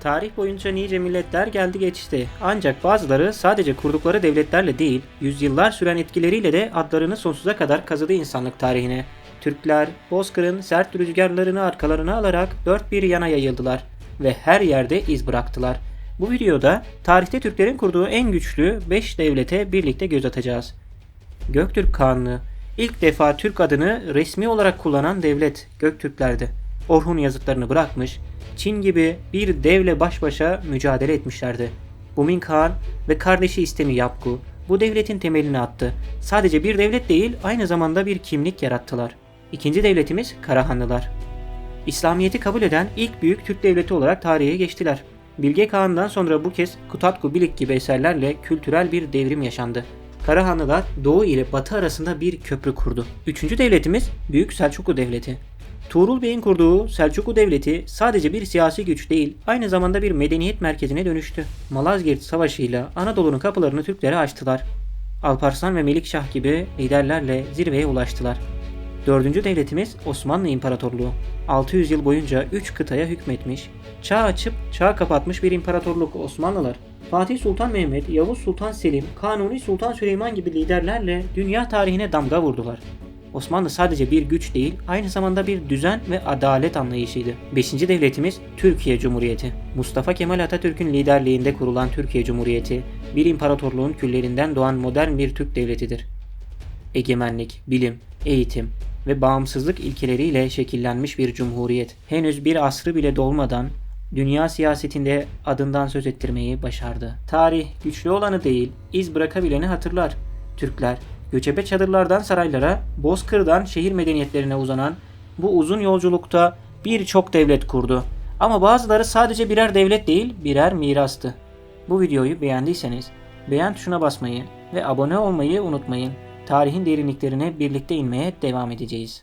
Tarih boyunca nice milletler geldi geçti. Ancak bazıları sadece kurdukları devletlerle değil, yüzyıllar süren etkileriyle de adlarını sonsuza kadar kazıdı insanlık tarihine. Türkler, Bozkır'ın sert rüzgarlarını arkalarına alarak dört bir yana yayıldılar ve her yerde iz bıraktılar. Bu videoda tarihte Türklerin kurduğu en güçlü 5 devlete birlikte göz atacağız. Göktürk Kağanlığı ilk defa Türk adını resmi olarak kullanan devlet Göktürklerdi. Orhun yazıtlarını bırakmış, Çin gibi bir devle baş başa mücadele etmişlerdi. Bumin Kağan ve kardeşi İstemi Yapgu bu devletin temelini attı. Sadece bir devlet değil, aynı zamanda bir kimlik yarattılar. İkinci devletimiz Karahanlılar. İslamiyet'i kabul eden ilk büyük Türk devleti olarak tarihe geçtiler. Bilge Kağan'dan sonra bu kez Kutatku Bilik gibi eserlerle kültürel bir devrim yaşandı. Karahanlılar Doğu ile Batı arasında bir köprü kurdu. Üçüncü devletimiz Büyük Selçuklu Devleti. Tuğrul Bey'in kurduğu Selçuklu Devleti sadece bir siyasi güç değil, aynı zamanda bir medeniyet merkezine dönüştü. Malazgirt Savaşı ile Anadolu'nun kapılarını Türklere açtılar. Alparslan ve Melikşah gibi liderlerle zirveye ulaştılar. Dördüncü devletimiz Osmanlı İmparatorluğu. 600 yıl boyunca 3 kıtaya hükmetmiş, çağ açıp çağ kapatmış bir imparatorluk Osmanlılar. Fatih Sultan Mehmet, Yavuz Sultan Selim, Kanuni Sultan Süleyman gibi liderlerle dünya tarihine damga vurdular. Osmanlı sadece bir güç değil, aynı zamanda bir düzen ve adalet anlayışıydı. Beşinci devletimiz Türkiye Cumhuriyeti. Mustafa Kemal Atatürk'ün liderliğinde kurulan Türkiye Cumhuriyeti, bir imparatorluğun küllerinden doğan modern bir Türk devletidir egemenlik, bilim, eğitim ve bağımsızlık ilkeleriyle şekillenmiş bir cumhuriyet. Henüz bir asrı bile dolmadan dünya siyasetinde adından söz ettirmeyi başardı. Tarih güçlü olanı değil, iz bırakabileni hatırlar. Türkler göçebe çadırlardan saraylara, bozkırdan şehir medeniyetlerine uzanan bu uzun yolculukta birçok devlet kurdu. Ama bazıları sadece birer devlet değil, birer mirastı. Bu videoyu beğendiyseniz beğen tuşuna basmayı ve abone olmayı unutmayın. Tarihin derinliklerine birlikte inmeye devam edeceğiz.